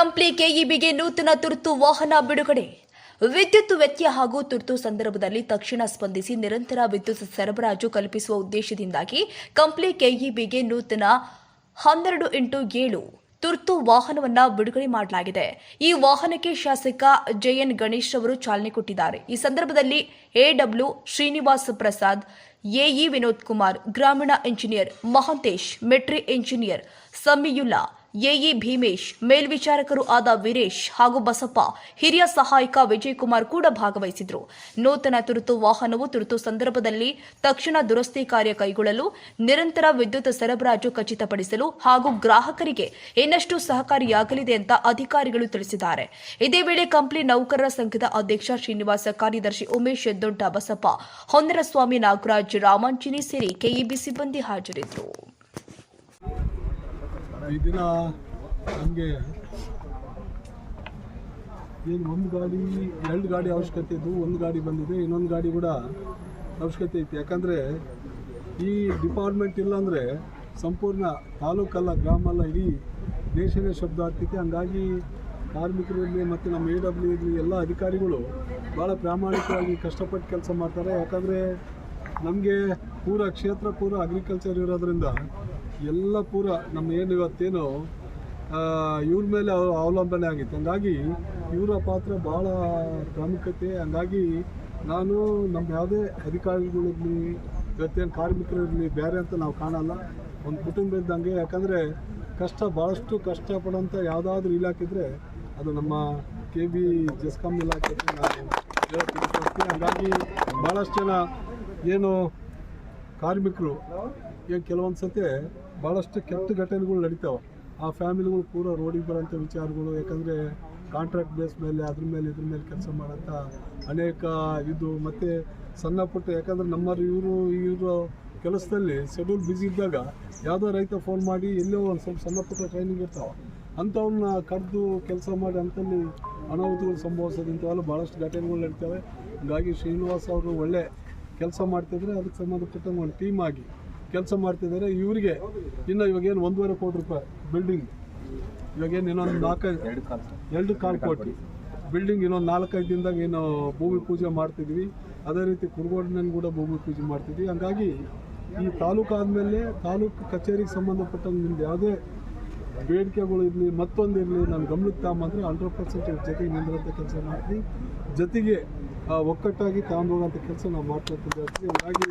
ಕಂಪ್ಲಿ ಕೆಇಬಿಗೆ ನೂತನ ತುರ್ತು ವಾಹನ ಬಿಡುಗಡೆ. ವಿದ್ಯುತ್ ವ್ಯತ್ಯಯ ಹಾಗೂ ತುರ್ತು ಸಂದರ್ಭದಲ್ಲಿ ತಕ್ಷಣ ಸ್ಪಂದಿಸಿ ನಿರಂತರ ವಿದ್ಯುತ್ ಸರಬರಾಜು ಕಲ್ಪಿಸುವ ಉದ್ದೇಶದಿಂದಾಗಿ ಕಂಪ್ಲಿ ಕೆಇಬಿಗೆ ನೂತನ ಹನ್ನೆರಡು ಇಂಟು ಏಳು ತುರ್ತು ವಾಹನವನ್ನು ಬಿಡುಗಡೆ ಮಾಡಲಾಗಿದೆ. ಈ ವಾಹನಕ್ಕೆ ಶಾಸಕ ಜೆಎನ್ ಗಣೇಶ್ ಅವರು ಚಾಲನೆ ಕೊಟ್ಟಿದ್ದಾರೆ. ಈ ಸಂದರ್ಭದಲ್ಲಿ ಎಡಬ್ಲ್ಯೂ ಶ್ರೀನಿವಾಸ್ ಪ್ರಸಾದ್, ಎಇ ವಿನೋದ್ ಕುಮಾರ್, ಗ್ರಾಮೀಣ engineer Mahantesh Metri engineer Samiulla AE Bhimesh, ಮೇಲ್ವಿಚಾರಕರು ಆದ ವೀರೇಶ್ ಹಾಗೂ ಬಸಪ್ಪ, ಹಿರಿಯ ಸಹಾಯಕ ವಿಜಯಕುಮಾರ್ ಕೂಡ ಭಾಗವಹಿಸಿದ್ರು. ನೂತನ ತುರ್ತು ವಾಹನವು ತುರ್ತು ಸಂದರ್ಭದಲ್ಲಿ ತಕ್ಷಣ ದುರಸ್ತಿ ಕಾರ್ಯ ಕೈಗೊಳ್ಳಲು, ನಿರಂತರ ವಿದ್ಯುತ್ ಸರಬರಾಜು ಖಚಿತಪಡಿಸಲು ಹಾಗೂ ಗ್ರಾಹಕರಿಗೆ ಇನ್ನಷ್ಟು ಸಹಕಾರಿಯಾಗಲಿದೆ ಅಂತ ಅಧಿಕಾರಿಗಳು ತಿಳಿಸಿದ್ದಾರೆ. ಇದೇ ವೇಳೆ ಕಂಪ್ಲಿ ನೌಕರರ ಸಂಘದ ಅಧ್ಯಕ್ಷ ಶ್ರೀನಿವಾಸ, ಕಾರ್ಯದರ್ಶಿ ಉಮೇಶ್ ದೊಡ್ಡ, ಬಸಪ್ಪ, ಹೊನ್ನರಸ್ವಾಮಿ ನಾಗರಾಜ್ ರಾಮಾಂಚಿನಿ ಸೇರಿ ಕೆಇಬಿ ಸಿಬ್ಬಂದಿ ಹಾಜರಿದ್ದರು. ಈ ದಿನ ನಮಗೆ ಏನು ಒಂದು ಗಾಡಿ, ಎರಡು ಗಾಡಿ ಅವಶ್ಯಕತೆ ಇದ್ದು ಒಂದು ಗಾಡಿ ಬಂದಿದೆ, ಇನ್ನೊಂದು ಗಾಡಿ ಕೂಡ ಅವಶ್ಯಕತೆ ಐತಿ. ಯಾಕಂದರೆ ಈ ಡಿಪಾರ್ಟ್ಮೆಂಟ್ ಇಲ್ಲಾಂದರೆ ಸಂಪೂರ್ಣ ತಾಲೂಕಲ್ಲ ಗ್ರಾಮ ಅಲ್ಲ, ಇಡೀ ದೇಶವೇ ಶಬ್ದ ಆಗ್ತೈತಿ. ಹಂಗಾಗಿ ಕಾರ್ಮಿಕರಿರಲಿ ಮತ್ತು ನಮ್ಮ ಎ ಡಬ್ಲ್ಯೂ ಇರಲಿ ಎಲ್ಲ ಅಧಿಕಾರಿಗಳು ಭಾಳ ಪ್ರಾಮಾಣಿಕವಾಗಿ ಕಷ್ಟಪಟ್ಟು ಕೆಲಸ ಮಾಡ್ತಾರೆ. ಯಾಕಂದರೆ ನಮಗೆ ಪೂರ ಕ್ಷೇತ್ರ, ಪೂರ ಅಗ್ರಿಕಲ್ಚರ್ ಇರೋದ್ರಿಂದ ಎಲ್ಲ ಪೂರ ನಮ್ಮ ಏನು ಇವತ್ತೇನು ಇವ್ರ ಮೇಲೆ ಅವ- ಅವಲಂಬನೆ ಆಗಿತ್ತು. ಹಂಗಾಗಿ ಇವರ ಪಾತ್ರ ಭಾಳ ಪ್ರಾಮುಖ್ಯತೆ. ಹಂಗಾಗಿ ನಾನು ನಮ್ಮ ಯಾವುದೇ ಅಧಿಕಾರಿಗಳಿರಲಿ ಇವತ್ತೇನು ಕಾರ್ಮಿಕರಿರಲಿ ಬೇರೆ ಅಂತ ನಾವು ಕಾಣಲ್ಲ. ಒಂದು ಕುಟುಂಬ ಇದ್ದಂಗೆ, ಯಾಕಂದರೆ ಕಷ್ಟ ಭಾಳಷ್ಟು ಕಷ್ಟಪಡೋಂಥ ಯಾವುದಾದ್ರೂ ಇಲಾಖೆ ಇದ್ದರೆ ಅದು ನಮ್ಮ ಕೆ ಬಿ ಜೆಸ್ಕಾಮ್ ಇಲಾಖೆ ನಾನು ಹೇಳ್ತೀನಿ ಹಂಗಾಗಿ ಭಾಳಷ್ಟು ಜನ ಏನು ಕಾರ್ಮಿಕರು ಈಗ ಕೆಲವೊಂದು ಸತಿ ಭಾಳಷ್ಟು ಕೆಟ್ಟ ಘಟನೆಗಳು ನಡೀತಾವೆ. ಆ ಫ್ಯಾಮಿಲಿಗಳು ಪೂರ ರೋಡಿಗೆ ಬರೋಂಥ ವಿಚಾರಗಳು, ಯಾಕಂದರೆ ಕಾಂಟ್ರಾಕ್ಟ್ ಬೇಸ್ ಮೇಲೆ, ಅದ್ರ ಮೇಲೆ, ಇದ್ರ ಮೇಲೆ ಕೆಲಸ ಮಾಡೋಂಥ ಅನೇಕ ಇದು ಮತ್ತು ಸಣ್ಣ ಪುಟ್ಟ, ಯಾಕಂದರೆ ನಮ್ಮವರು ಇವರು ಇವರು ಕೆಲಸದಲ್ಲಿ ಶೆಡ್ಯೂಲ್ ಬ್ಯುಸಿ ಇದ್ದಾಗ ಯಾವುದೋ ರೈತ ಫೋನ್ ಮಾಡಿ ಎಲ್ಲೋ ಒಂದು ಸ್ವಲ್ಪ ಸಣ್ಣ ಪುಟ್ಟ ಟ್ರೈನಿಂಗ್ ಇರ್ತಾವೆ. ಅಂಥವನ್ನ ಕರೆದು ಕೆಲಸ ಮಾಡಿ ಅಂಥಲ್ಲಿ ಅನಾಹುತಗಳು ಸಂಭವಿಸೋದು ಇಂಥವೆಲ್ಲ ಭಾಳಷ್ಟು ಘಟನೆಗಳು ನಡೀತವೆ. ಹಾಗಾಗಿ ಶ್ರೀನಿವಾಸ್ ಅವರು ಒಳ್ಳೆ ಕೆಲಸ ಮಾಡ್ತಿದ್ರೆ ಅದಕ್ಕೆ ಸಂಬಂಧಪಟ್ಟಂಗೆ ಒಂದು ಟೀಮ್ ಆಗಿ ಕೆಲಸ ಮಾಡ್ತಿದ್ದಾರೆ. ಇವರಿಗೆ ಇನ್ನು ಇವಾಗೇನು ಒಂದೂವರೆ ಕೋಟಿ ರೂಪಾಯಿ ಬಿಲ್ಡಿಂಗ್ ಇವಾಗೇನು ಇನ್ನೊಂದು ನಾಲ್ಕೈದು ಎರಡು ಕಾಲು ಕೋಟಿ. ಬಿಲ್ಡಿಂಗ್ ಇನ್ನೊಂದು ನಾಲ್ಕೈದು ದಿನದಾಗ ಏನು ಭೂಮಿ ಪೂಜೆ ಮಾಡ್ತಿದ್ವಿ. ಅದೇ ರೀತಿ ಕುರುಗೋಡಿನಲ್ಲಿ ಕೂಡ ಭೂಮಿ ಪೂಜೆ ಮಾಡ್ತಿದ್ವಿ. ಹಂಗಾಗಿ ಈ ತಾಲೂಕು ಆದಮೇಲೆ ತಾಲೂಕು ಕಚೇರಿಗೆ ಸಂಬಂಧಪಟ್ಟಂಗೆ ನಿಮ್ದು ಯಾವುದೇ ಬೇಡಿಕೆಗಳು ಇರಲಿ ಮತ್ತೊಂದು ಇರಲಿ ನಾನು ಗಮನಕ್ಕೆ ಮಾತ್ರ ಹಂಡ್ರೆಡ್ ಪರ್ಸೆಂಟ್ ಜೊತೆಗೆ ನಿಂದಿರೋಂಥ ಕೆಲಸ ಮಾಡ್ತೀನಿ ಜೊತೆಗೆ ಒಕ್ಕಟ್ಟಾಗಿ ತಗೊಂಡೋಗೋಂಥ ಕೆಲಸ ನಾವು ಮಾಡ್ತಾ ಇರ್ತೀವಿ. ಹಾಗಾಗಿ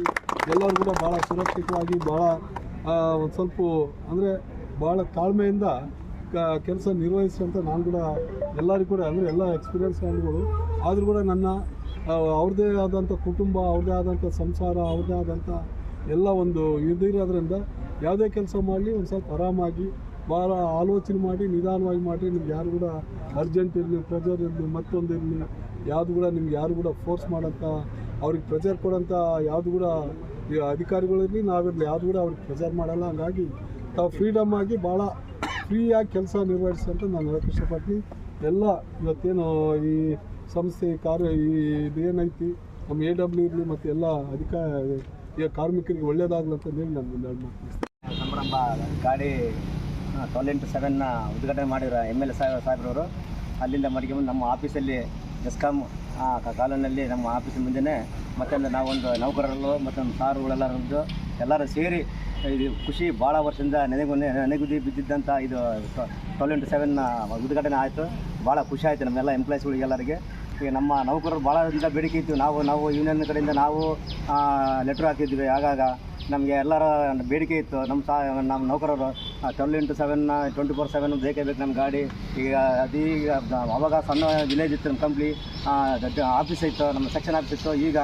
ಎಲ್ಲರೂ ಕೂಡ ಭಾಳ ಸುರಕ್ಷಿತವಾಗಿ ಭಾಳ ಒಂದು ಸ್ವಲ್ಪ ಅಂದರೆ ಭಾಳ ತಾಳ್ಮೆಯಿಂದ ಕೆಲಸ ನಿರ್ವಹಿಸುವಂಥ ನಾನು ಕೂಡ ಎಲ್ಲರಿಗೂ ಕೂಡ ಅಂದರೆ ಎಲ್ಲ ಎಕ್ಸ್ಪೀರಿಯನ್ಸ್ ಹ್ಯಾಂಡ್ಗಳು ಆದರೂ ಕೂಡ ನನ್ನ ಅವ್ರದ್ದೇ ಆದಂಥ ಕುಟುಂಬ ಅವ್ರದ್ದೇ ಆದಂಥ ಸಂಸಾರ ಅವ್ರದ್ದೇ ಆದಂಥ ಎಲ್ಲ ಒಂದು ಇದಿರೋದ್ರಿಂದ ಯಾವುದೇ ಕೆಲಸ ಮಾಡಲಿ ಒಂದು ಸ್ವಲ್ಪ ಆರಾಮಾಗಿ ಭಾಳ ಆಲೋಚನೆ ಮಾಡಿ ನಿಧಾನವಾಗಿ ಮಾಡಿ ನಿಮ್ಗೆ ಯಾರು ಕೂಡ ಅರ್ಜೆಂಟ್ ಇರಲಿ ಪ್ರೆಜರ್ ಇರಲಿ, ಮತ್ತೊಂದು ಇರಲಿ ಯಾವುದು ಕೂಡ ನಿಮ್ಗೆ ಯಾರು ಕೂಡ ಫೋರ್ಸ್ ಮಾಡೋಂಥ ಅವ್ರಿಗೆ ಪ್ರೆಜರ್ ಕೊಡೋಂಥ ಯಾವುದು ಕೂಡ ಈ ಅಧಿಕಾರಿಗಳಿರಲಿ ನಾವಿರಲಿ ಯಾವುದು ಕೂಡ ಅವ್ರಿಗೆ ಪ್ರೆಜರ್ ಮಾಡಲ್ಲ. ಹಂಗಾಗಿ ತಾವು ಫ್ರೀಡಮ್ ಆಗಿ ಭಾಳ ಫ್ರೀಯಾಗಿ ಕೆಲಸ ನಿರ್ವಹಿಸಂತ ನಾನು ಹೇಳಕ್ಕೆ ಇಷ್ಟಪಡ್ತೀನಿ. ಎಲ್ಲ ಇವತ್ತೇನು ಈ ಸಂಸ್ಥೆ ಕಾರ್ಯ, ಈ ಇದೇನೈತಿ ನಮ್ಮ ಎ ಡಬ್ಲ್ಯೂ ಇರಲಿ ಮತ್ತು ಎಲ್ಲ ಅಧಿಕಾರ ಈಗ ಕಾರ್ಮಿಕರಿಗೆ ಒಳ್ಳೇದಾಗಲಿ ಅಂತ ಹೇಳಿ ನಾನು ನಮ್ಮ ಗಾಡಿ ಟ್ವೆಲ್ ಇಂಟು ಸೆವೆನ್ನ ಉದ್ಘಾಟನೆ ಮಾಡಿರೋ ಎಂ ಎಲ್ ಎ ಸಾಹೇಬ್ ಸಾಹೇಬ್ರವರು. ಅಲ್ಲಿಂದ ಮಡಿಕೊಂಡು ನಮ್ಮ ಆಫೀಸಲ್ಲಿ ಜಸ್ಕಾಮ್ ಕಾಲೋನಿಯಲ್ಲಿ ನಮ್ಮ ಆಫೀಸ್ ಮುಂದೆನೇ ಮತ್ತೊಂದು ನಾವೊಂದು ನೌಕರರು ಮತ್ತೊಂದು ಸಾರುಗಳೆಲ್ಲರದ್ದು ಎಲ್ಲರೂ ಸೇರಿ ಇದು ಖುಷಿ ಭಾಳ ವರ್ಷದಿಂದ ನೆನೆಗು ನೆನೆಗುದಿ ಬಿದ್ದಿದ್ದಂಥ ಇದು ಟ್ವೆಲ್ ಇಂಟು ಸೆವೆನ್ನ ಉದ್ಘಾಟನೆ ಆಯಿತು. ಭಾಳ ಖುಷಿ ಆಯಿತು ನಮ್ಮೆಲ್ಲ ಎಂಪ್ಲಾಯ್ಸ್ಗಳಿಗೆಲ್ಲರಿಗೆ ಈಗ ನಮ್ಮ ನೌಕರರು ಭಾಳದಿಂದ ಬೇಡಿಕೆ ಇತ್ತು. ನಾವು ನಾವು ಯೂನಿಯನ್ ಕಡೆಯಿಂದ ನಾವು ಲೆಟ್ರ್ ಹಾಕಿದ್ವಿ ಆಗಾಗ. ನಮಗೆ ಎಲ್ಲರ ಬೇಡಿಕೆ ಇತ್ತು. ನಮ್ಮ ಸಾ ನಮ್ಮ ನೌಕರರು twelve into seven twenty four seven ಬೇಕೇ ಬೇಕು ನಮ್ಮ ಗಾಡಿ. ಈಗ ಅದೀಗ ಅವಾಗ ಸಣ್ಣ ವಿಲೇಜ್ ಇತ್ತು ನಮ್ಮ ಕಂಪ್ನಿ ಆಫೀಸ್ ಇತ್ತು, ನಮ್ಮ ಸೆಕ್ಷನ್ ಆಫೀಸ್ ಇತ್ತು. ಈಗ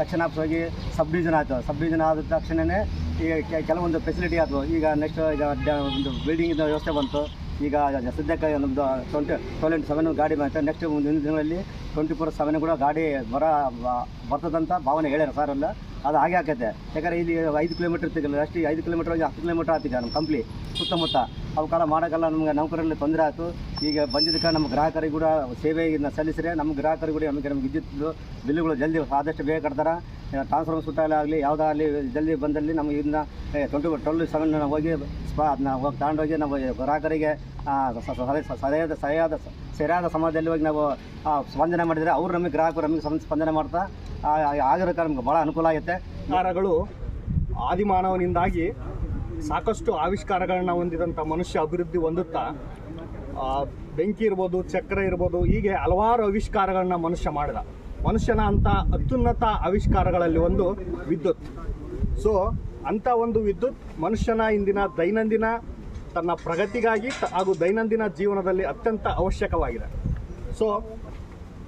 ಸೆಕ್ಷನ್ ಆಫೀಸ್ ಹೋಗಿ ಸಬ್ ಡಿವಿಷನ್ ಆಯಿತು. ಸಬ್ ಡಿವಿಷನ್ ಆದ ತಕ್ಷಣವೇ ಈಗ ಕೆಲವೊಂದು ಫೆಸಿಲಿಟಿ ಆಯಿತು ಈಗ ನೆಕ್ಸ್ಟ್ ಈಗ ಒಂದು ಬಿಲ್ಡಿಂಗಿಂದ ವ್ಯವಸ್ಥೆ ಬಂತು. ಈಗ ಸದ್ಯಕ್ಕೆ ನಮ್ಮದು ಟ್ವೆಂಟಿ ಟ್ವೆಂಟಿ ಸೆವೆನ್ ಗಾಡಿ ಬಂತೆ. ನೆಕ್ಸ್ಟ್ ಮುಂದಿನ ದಿನಗಳಲ್ಲಿ ಟ್ವೆಂಟಿ ಫೋರ್ ಸೆವೆನ್ ಕೂಡ ಗಾಡಿ ಬರ ಬರ್ತದಂತ ಭಾವನೆ ಹೇಳ್ಯಾರ ಸರ್ ಅಲ್ಲ ಅದು ಹಾಗೆ ಆಕೈತೆ. ಯಾಕಂದ್ರೆ ಇಲ್ಲಿ ಐದು ಕಿಲೋಮೀಟರ್ ಇರ್ತಿಲ್ಲ ಅಷ್ಟು ಐದು ಕಿಲೋಮೀಟರ್ ಹೋಗಿ ಹತ್ತು ಕಿಲೋಮೀಟರ್ ಆಗ್ತಿದೆ ನಮ್ಮ ಕಂಪ್ಲಿ ಸುತ್ತಮುತ್ತ. ಅವಕ್ಕೆಲ್ಲ ಮಾಡೋಕ್ಕೆಲ್ಲ ನಮಗೆ ನೌಕರಲ್ಲಿ ತೊಂದರೆ ಆಯಿತು. ಈಗ ಬಂದಿದ್ದಕ್ಕೆ ನಮ್ಮ ಗ್ರಾಹಕರಿಗೆ ಕೂಡ ಇದನ್ನ ಸಲ್ಲಿಸಿದ್ರೆ ನಮ್ಮ ಗ್ರಾಹಕರಿಗೆ ಕೂಡ ನಮಗೆ ನಮ್ಗೆ ವಿದ್ಯುತ್ ಬಿಲ್ಲುಗಳು ಜಲ್ದಿ ಆದಷ್ಟು ಬೇಗ ಕಟ್ತಾರೆ. ಟ್ರಾನ್ಸ್ಫಾರ್ಮರ್ ಸುಟ್ಟಾಗಲಿ ಆಗಲಿ, ಯಾವುದಾಗಲಿ, ಜಲ್ದಿ ಬಂದಲ್ಲಿ ನಮಗೆ ಇದನ್ನ ಟ್ವೆಂಟಿ ಟ್ವೆಲ್ ಸೆವೆನ್ ಹೋಗಿ, ಸ್ಪಾ ಅದನ್ನ ಹೋಗಿ ತಗೊಂಡೋಗಿ ನಾವು ಗ್ರಾಹಕರಿಗೆ ಸರಿಯಾದ ಸರಿಯಾದ ಸರಿಯಾದ ಸಮಯದಲ್ಲಿ ಹೋಗಿ ನಾವು ಸ್ಪಂದನೆ ಮಾಡಿದರೆ ಅವರು ನಮಗೆ, ಗ್ರಾಹಕರು ನಮಗೆ ಸ್ಪಂದ- ಸ್ಪಂದನೆ ಮಾಡ್ತಾ ಆಗಿರೋ ನಮ್ಗೆ ಭಾಳ ಅನುಕೂಲ ಆಗುತ್ತೆ ಕಾರಗಳು ಆದಿಮಾನವನಿಂದಾಗಿ ಸಾಕಷ್ಟು ಆವಿಷ್ಕಾರಗಳನ್ನ ಹೊಂದಿದಂಥ ಮನುಷ್ಯ ಅಭಿವೃದ್ಧಿ ಹೊಂದುತ್ತಾ ಬೆಂಕಿ ಇರ್ಬೋದು, ಚಕ್ರ ಇರ್ಬೋದು, ಹೀಗೆ ಹಲವಾರು ಆವಿಷ್ಕಾರಗಳನ್ನ ಮನುಷ್ಯ ಮಾಡಿದ. ಮನುಷ್ಯನ ಅಂಥ ಅತ್ಯುನ್ನತ ಆವಿಷ್ಕಾರಗಳಲ್ಲಿ ಒಂದು ವಿದ್ಯುತ್. ಸೊ ಅಂಥ ಒಂದು ವಿದ್ಯುತ್ ಮನುಷ್ಯನ ಇಂದಿನ ದೈನಂದಿನ ತನ್ನ ಪ್ರಗತಿಗಾಗಿ ಹಾಗೂ ದೈನಂದಿನ ಜೀವನದಲ್ಲಿ ಅತ್ಯಂತ ಅವಶ್ಯಕವಾಗಿದೆ. ಸೊ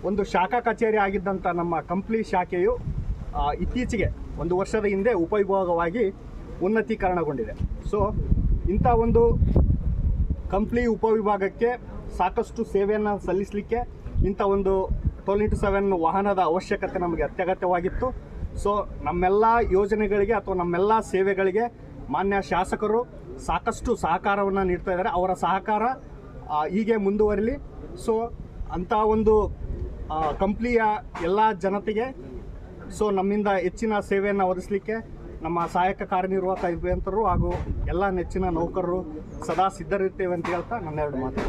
ಒಂದು ಶಾಖಾ ಕಚೇರಿ ಆಗಿದ್ದಂಥ ನಮ್ಮ ಕಂಪ್ಲಿ ಶಾಖೆಯು ಇತ್ತೀಚೆಗೆ ಒಂದು ವರ್ಷದ ಹಿಂದೆ ಉಪವಿಭಾಗವಾಗಿ ಉನ್ನತೀಕರಣಗೊಂಡಿದೆ. ಸೊ ಇಂಥ ಒಂದು ಕಂಪ್ಲಿ ಉಪವಿಭಾಗಕ್ಕೆ ಸಾಕಷ್ಟು ಸೇವೆಯನ್ನು ಸಲ್ಲಿಸಲಿಕ್ಕೆ ಇಂಥ ಒಂದು ಟ್ವೆಲ್ ಇಂಟು ಸೆವೆನ್ ವಾಹನದ ಅವಶ್ಯಕತೆ ನಮಗೆ ಅತ್ಯಗತ್ಯವಾಗಿತ್ತು. ಸೊ ನಮ್ಮೆಲ್ಲ ಯೋಜನೆಗಳಿಗೆ ಅಥವಾ ನಮ್ಮೆಲ್ಲ ಸೇವೆಗಳಿಗೆ ಮಾನ್ಯ ಶಾಸಕರು ಸಾಕಷ್ಟು ಸಹಕಾರವನ್ನು ನೀಡ್ತಾ ಇದ್ದಾರೆ. ಅವರ ಸಹಕಾರ ಹೀಗೆ ಮುಂದುವರಿಲಿ. ಸೊ ಅಂಥ ಒಂದು ಕಂಪ್ನಿಯ ಎಲ್ಲ ಜನತೆಗೆ ಸೊ ನಮ್ಮಿಂದ ಹೆಚ್ಚಿನ ಸೇವೆಯನ್ನು ಒದಗಿಸಲಿಕ್ಕೆ ನಮ್ಮ ಸಹಾಯಕ ಕಾರ್ಯನಿರ್ವಾಹಕ ಅಭಿಯಂತರರು ಹಾಗೂ ಎಲ್ಲ ನೆಚ್ಚಿನ ನೌಕರರು ಸದಾ ಸಿದ್ಧರಿರ್ತೇವೆ ಅಂತ ಹೇಳ್ತಾ ನನ್ನೆರಡು ಮಾತು.